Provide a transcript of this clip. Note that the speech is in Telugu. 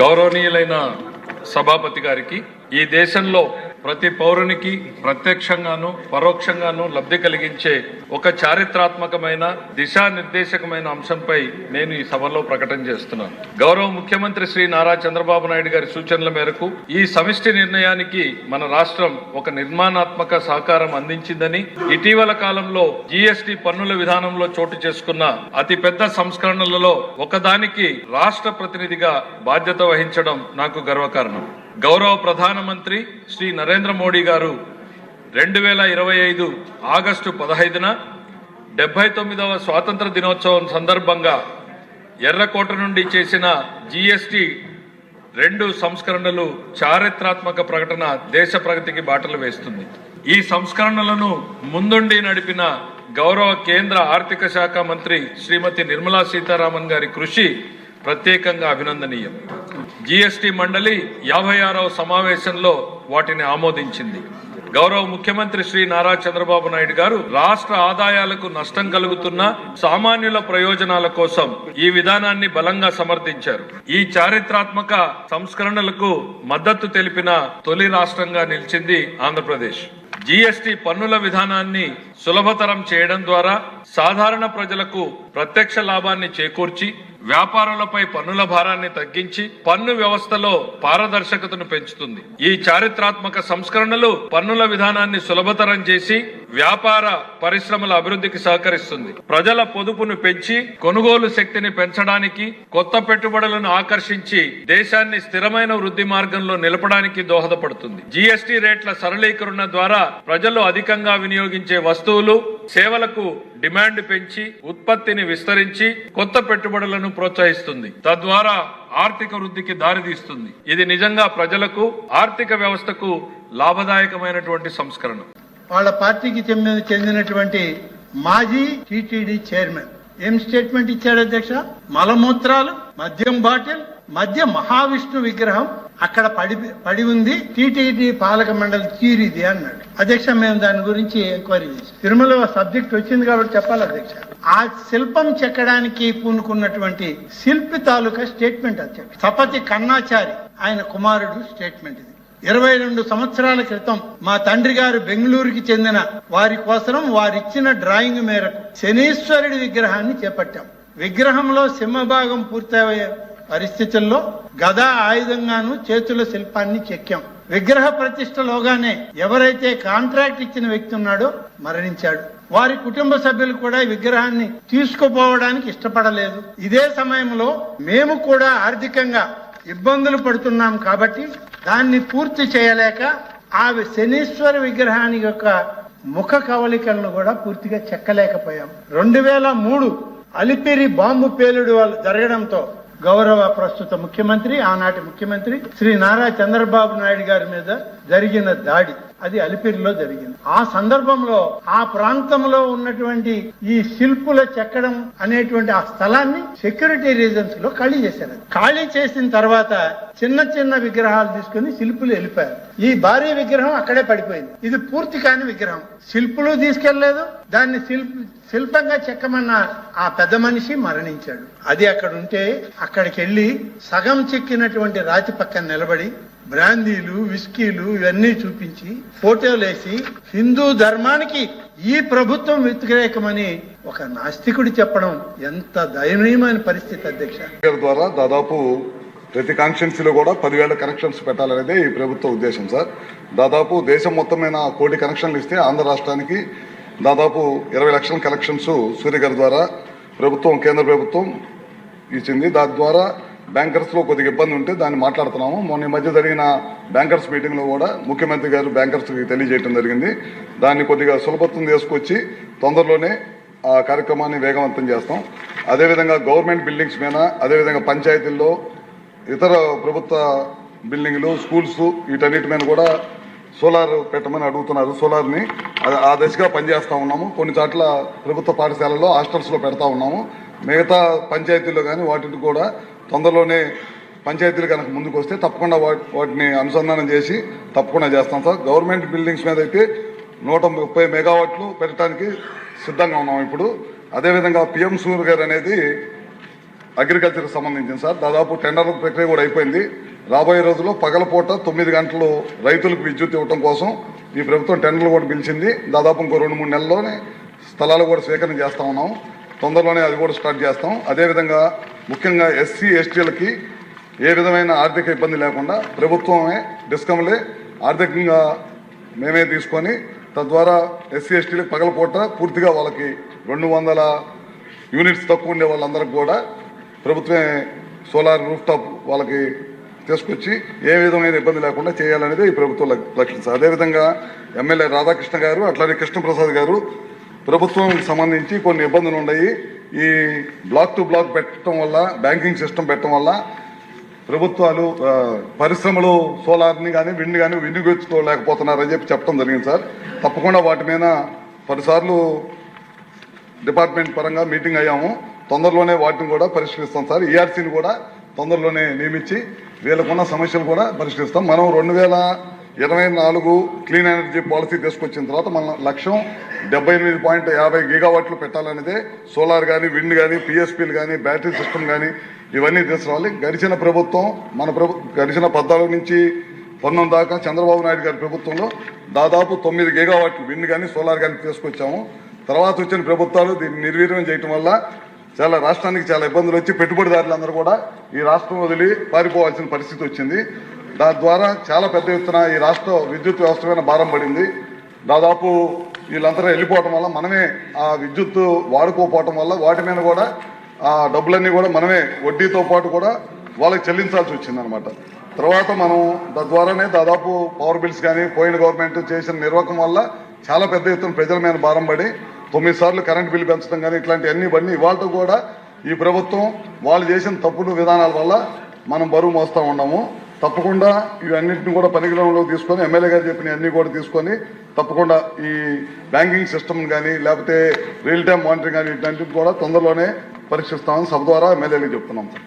గౌరవనీయులైన సభాపతి గారికి ఈ దేశంలో ప్రతి పౌరునికి ప్రత్యక్షంగాను పరోక్షంగాను లబ్ధి కలిగించే ఒక చారిత్రాత్మకమైన దిశానిర్దేశకమైన అంశంపై నేను ఈ సభలో ప్రకటన చేస్తున్నాను. గౌరవ ముఖ్యమంత్రి శ్రీ నారా చంద్రబాబు నాయుడు గారి సూచనల మేరకు ఈ సమిష్టి నిర్ణయానికి మన రాష్ట్రం ఒక నిర్మాణాత్మక సహకారం అందించిందని ఇటీవల కాలంలో జీఎస్టీ పన్నుల విధానంలో చోటు చేసుకున్న అతి పెద్ద సంస్కరణలలో ఒకదానికి రాష్ట్ర ప్రతినిధిగా బాధ్యత వహించడం నాకు గర్వకారణం. గౌరవ ప్రధానమంత్రి శ్రీ నరేంద్ర మోడీ గారు రెండు వేల ఇరవై ఐదు ఆగస్టు పదహైదున డెబ్బై తొమ్మిదవ స్వాతంత్ర దినోత్సవం సందర్భంగా ఎర్రకోట నుండి చేసిన జీఎస్టీ రెండు సంస్కరణలు చారిత్రాత్మక ప్రకటన దేశ ప్రగతికి బాటలు వేస్తుంది. ఈ సంస్కరణలను ముందుండి నడిపిన గౌరవ కేంద్ర ఆర్థిక శాఖ మంత్రి శ్రీమతి నిర్మలా సీతారామన్ గారి కృషి ప్రత్యేకంగా అభినందనీయం. జిఎస్టి మండలి యాభై ఆరవ సమావేశంలో వాటిని ఆమోదించింది. గౌరవ ముఖ్యమంత్రి శ్రీ నారా చంద్రబాబు నాయుడు గారు రాష్ట్ర ఆదాయాలకు నష్టం కలుగుతున్న సామాన్యుల ప్రయోజనాల కోసం ఈ విధానాన్ని బలంగా సమర్థించారు. ఈ చారిత్రాత్మక సంస్కరణలకు మద్దతు తెలిపిన తొలి రాష్ట్రంగా నిలిచింది ఆంధ్రప్రదేశ్. జీఎస్టీ పన్నుల విధానాన్ని సులభతరం చేయడం ద్వారా సాధారణ ప్రజలకు ప్రత్యక్ష లాభాన్ని చేకూర్చి వ్యాపారులపై పన్నుల భారాన్ని తగ్గించి పన్ను వ్యవస్థలో పారదర్శకతను పెంచుతుంది. ఈ చారిత్రాత్మక సంస్కరణలు పన్నుల విధానాన్ని సులభతరం చేసి వ్యాపార పరిశ్రమల అభివృద్ధికి సహకరిస్తుంది. ప్రజల పొదుపును పెంచి కొనుగోలు శక్తిని పెంచడానికి కొత్త పెట్టుబడులను ఆకర్షించి దేశాన్ని స్థిరమైన వృద్ధి మార్గంలో నిలపడానికి దోహదపడుతుంది. జీఎస్టీ రేట్ల సరళీకరణ ద్వారా ప్రజలు అధికంగా వినియోగించే వస్తువులు సేవలకు డిమాండ్ పెంచి ఉత్పత్తిని విస్తరించి కొత్త పెట్టుబడులను ప్రోత్సహిస్తుంది. తద్వారా ఆర్థిక వృద్ధికి దారితీస్తుంది. ఇది నిజంగా ప్రజలకు ఆర్థిక వ్యవస్థకు లాభదాయకమైనటువంటి సంస్కరణ. వాళ్ళ పార్టీకి చెందిన చెందినటువంటి మాజీ టిటిడి చైర్మన్. ఏం స్టేట్మెంట్ ఇచ్చాడు అధ్యక్ష? మలమూత్రాలు మద్యం బాటిల్ మధ్య మహావిష్ణు విగ్రహం అక్కడ పడి పడి ఉంది. టిటిడి పాలక మండలి తీరిది అన్నాడు. అధ్యక్ష మేము దాని గురించి ఎంక్వైరీ చేసాం తిరుమల సబ్జెక్ట్ వచ్చింది కాబట్టి చెప్పాలి అధ్యక్ష. ఆ శిల్పం చెక్కడానికి పూనుకున్నటువంటి శిల్పి తాలూకా స్టేట్మెంట్ అధ్యక్ష. సపతి కన్నాచారి ఆయన కుమారుడు స్టేట్మెంట్ ఇది. ఇరవై రెండు సంవత్సరాల క్రితం మా తండ్రి గారు బెంగళూరుకి చెందిన వారి కోసం వారిచ్చిన డ్రాయింగ్ మేరకు శనీశ్వరుడి విగ్రహాన్ని చేపట్టాం. విగ్రహంలో సింహభాగం పూర్తయ్యే పరిస్థితుల్లో గదా ఆయుధంగాను చేతుల శిల్పాన్ని చెక్కాం. విగ్రహ ప్రతిష్టలోగానే ఎవరైతే కాంట్రాక్ట్ ఇచ్చిన వ్యక్తి ఉన్నాడో మరణించాడు. వారి కుటుంబ సభ్యులు కూడా విగ్రహాన్ని తీసుకుపోవడానికి ఇష్టపడలేదు. ఇదే సమయంలో మేము కూడా ఆర్థికంగా ఇబ్బందులు పడుతున్నాం కాబట్టి దాన్ని పూర్తి చేయలేక ఆ శనీశ్వర విగ్రహాన్ని యొక్క ముఖ కవలికలను కూడా పూర్తిగా చెక్కలేకపోయాం. రెండు వేల మూడు అలిపిరి బాంబు పేలుడు జరగడంతో గౌరవ ప్రస్తుత ముఖ్యమంత్రి ఆనాటి ముఖ్యమంత్రి శ్రీ నారా చంద్రబాబు నాయుడు గారి మీద జరిగిన దాడి. అది అలిపిరిలో జరిగింది. ఆ సందర్భంలో ఆ ప్రాంతంలో ఉన్నటువంటి ఈ శిల్పుల చెక్కడం అనేటువంటి ఆ స్థలాన్ని సెక్యూరిటీ రీజన్స్లో ఖాళీ చేశారు. ఖాళీ చేసిన తర్వాత చిన్న చిన్న విగ్రహాలు తీసుకుని శిల్పులు వెళ్ళిపోయారు. ఈ భారీ విగ్రహం అక్కడే పడిపోయింది. ఇది పూర్తి కాని విగ్రహం. శిల్పులు తీసుకెళ్ళలేదు దాన్ని శిల్ప శిల్పంగా చెక్కమన్న ఆ పెద్ద మనిషి మరణించాడు. అది అక్కడ ఉంటే అక్కడికి వెళ్ళి సగం చెక్కినటువంటి రాతి పక్కన నిలబడి బ్రాందీలు విస్కీలు ఇవన్నీ చూపించి ఫోటోలు వేసి హిందూ ధర్మానికి ఈ ప్రభుత్వం వ్యతిరేకమని ఒక నాస్తికుడు చెప్పడం ఎంత దయనీయమైన పరిస్థితి అధ్యక్ష. ద్వారా దాదాపు ప్రతి కాన్స్టిట్యున్సీలో కూడా పదివేల కనెక్షన్స్ పెట్టాలనేదే ఈ ప్రభుత్వ ఉద్దేశం సార్. దాదాపు దేశం మొత్తమైన కోటి కనెక్షన్లు ఇస్తే ఆంధ్ర రాష్ట్రానికి దాదాపు ఇరవై లక్షల కనెక్షన్స్ సూర్య గారి ద్వారా ప్రభుత్వం కేంద్ర ప్రభుత్వం ఇచ్చింది. దాని ద్వారా బ్యాంకర్స్లో కొద్దిగా ఇబ్బంది ఉంటే దాన్ని మాట్లాడుతున్నాము. మొన్న మధ్య జరిగిన బ్యాంకర్స్ మీటింగ్లో కూడా ముఖ్యమంత్రి గారు బ్యాంకర్స్కి తెలియజేయడం జరిగింది. దాన్ని కొద్దిగా సులభత్వం తీసుకొచ్చి తొందరలోనే ఆ కార్యక్రమాన్ని వేగవంతం చేస్తాం. అదేవిధంగా గవర్నమెంట్ బిల్డింగ్స్ మీద అదేవిధంగా పంచాయతీల్లో ఇతర ప్రభుత్వ బిల్డింగ్లు స్కూల్స్ వీటన్నిటి మీద కూడా సోలార్ పెట్టమని అడుగుతున్నారు. సోలార్ని ఆ దశగా పనిచేస్తూ ఉన్నాము. కొన్ని చోట్ల ప్రభుత్వ పాఠశాలలో హాస్టల్స్లో పెడతా ఉన్నాము. మిగతా పంచాయతీల్లో కానీ వాటిని కూడా తొందరలోనే పంచాయతీలు కనుక ముందుకు వస్తే తప్పకుండా వాటిని అనుసంధానం చేసి తప్పకుండా చేస్తాం సార్. గవర్నమెంట్ బిల్డింగ్స్ మీద అయితే నూట ముప్పై మెగావాట్లు పెట్టడానికి సిద్ధంగా ఉన్నాం ఇప్పుడు. అదేవిధంగా పిఎం సూర్ గారు అనేది అగ్రికల్చర్కి సంబంధించింది సార్. దాదాపు టెండర్ ప్రక్రియ కూడా అయిపోయింది. రాబోయే రోజుల్లో పగలపూట తొమ్మిది గంటలు రైతులకు విద్యుత్ ఇవ్వడం కోసం ఈ ప్రభుత్వం టెండర్లు కూడా పిలిచింది. దాదాపు ఇంకో రెండు మూడు నెలల్లోనే స్థలాలు కూడా స్వీకరణ చేస్తూ ఉన్నాం. తొందరలోనే అది కూడా స్టార్ట్ చేస్తాం. అదేవిధంగా ముఖ్యంగా ఎస్సీ ఎస్టీలకి ఏ విధమైన ఆర్థిక ఇబ్బంది లేకుండా ప్రభుత్వమే డిస్కంలే ఆర్థికంగా మేమే తీసుకొని తద్వారా ఎస్సీ ఎస్టీలకు పగలపూట పూర్తిగా వాళ్ళకి రెండు వందల యూనిట్స్ తక్కువ ఉండే వాళ్ళందరికీ కూడా ప్రభుత్వమే సోలార్ రూఫ్ టాప్ వాళ్ళకి తీసుకొచ్చి ఏ విధమైన ఇబ్బంది లేకుండా చేయాలనేది ఈ ప్రభుత్వం లక్ష్యం సార్. అదేవిధంగా ఎమ్మెల్యే రాధాకృష్ణ గారు అట్లానే కృష్ణప్రసాద్ గారు ప్రభుత్వం సంబంధించి కొన్ని ఇబ్బందులు ఉన్నాయి. ఈ బ్లాక్ టు బ్లాక్ పెట్టడం వల్ల బ్యాంకింగ్ సిస్టమ్ పెట్టడం వల్ల ప్రభుత్వాలు పరిశ్రమలు సోలార్ని కానీ విండ్ కానీ వినియోగించుకోలేకపోతున్నారని చెప్పి చెప్పడం జరిగింది సార్. తప్పకుండా వాటి మీద పలుసార్లు డిపార్ట్మెంట్ పరంగా మీటింగ్ అయ్యాము. తొందరలోనే వాటిని కూడా పరిష్కరిస్తాం సార్. ఈఆర్సీని కూడా తొందరలోనే నియమించి వీళ్ళకున్న సమస్యలు కూడా పరిష్కరిస్తాం. మనం రెండు వేల ఇరవై నాలుగు క్లీన్ ఎనర్జీ పాలసీ తీసుకొచ్చిన తర్వాత మన లక్ష్యం డెబ్బై ఎనిమిది పాయింట్ యాభై గీగావాట్లు పెట్టాలనేదే. సోలార్ కానీ విండ్ కానీ పిఎస్పీలు కానీ బ్యాటరీ సిస్టమ్ కానీ ఇవన్నీ తీసుకురావాలి. గడిచిన ప్రభుత్వం మన ప్రభు గడిచిన పద్నాలుగు నుంచి పంతొమ్మిది దాకా చంద్రబాబు నాయుడు గారి ప్రభుత్వంలో దాదాపు తొమ్మిది గీగావాట్లు విండ్ కానీ సోలార్ కానీ తీసుకొచ్చాము. తర్వాత వచ్చిన ప్రభుత్వాలు దీన్ని నిర్వీర్యం చేయటం వల్ల చాలా రాష్ట్రానికి చాలా ఇబ్బందులు వచ్చి పెట్టుబడిదారులందరూ కూడా ఈ రాష్ట్రం వదిలి పారిపోవాల్సిన పరిస్థితి వచ్చింది. దాని ద్వారా చాలా పెద్ద ఎత్తున ఈ రాష్ట్ర విద్యుత్ వ్యవస్థ మీద భారం పడింది. దాదాపు వీళ్ళందరూ వెళ్ళిపోవటం వల్ల మనమే ఆ విద్యుత్ వాడుకోపోవటం వల్ల వాటి మీద కూడా ఆ డబ్బులన్నీ కూడా మనమే వడ్డీతో పాటు కూడా వాళ్ళకి చెల్లించాల్సి వచ్చింది అనమాట తర్వాత మనం తద్వారానే దాదాపు పవర్ బిల్స్ కానీ పోయిన గవర్నమెంట్ చేసిన నిర్వాహకం వల్ల చాలా పెద్ద ఎత్తున ప్రజల మీద భారం పడి తొమ్మిది సార్లు కరెంట్ బిల్లు పెంచడం కానీ ఇట్లాంటివన్నీ ఇవన్నీ ఇవాళ కూడా ఈ ప్రభుత్వం వాళ్ళు చేసిన తప్పుడు విధానాల వల్ల మనం బరువు మోస్తూ ఉన్నాము. తప్పకుండా ఇవన్నింటిని కూడా పరిగణనలోకి తీసుకొని ఎమ్మెల్యే గారు చెప్పిన అన్ని కూడా తీసుకొని తప్పకుండా ఈ బ్యాంకింగ్ సిస్టమ్ కానీ లేకపోతే రియల్ టైం మానిటరింగ్ కానీ ఇట్లాంటివి కూడా తొందరలోనే పరీక్షిస్తామని సభ ద్వారా ఎమ్మెల్యేలకు చెప్తున్నాం సార్.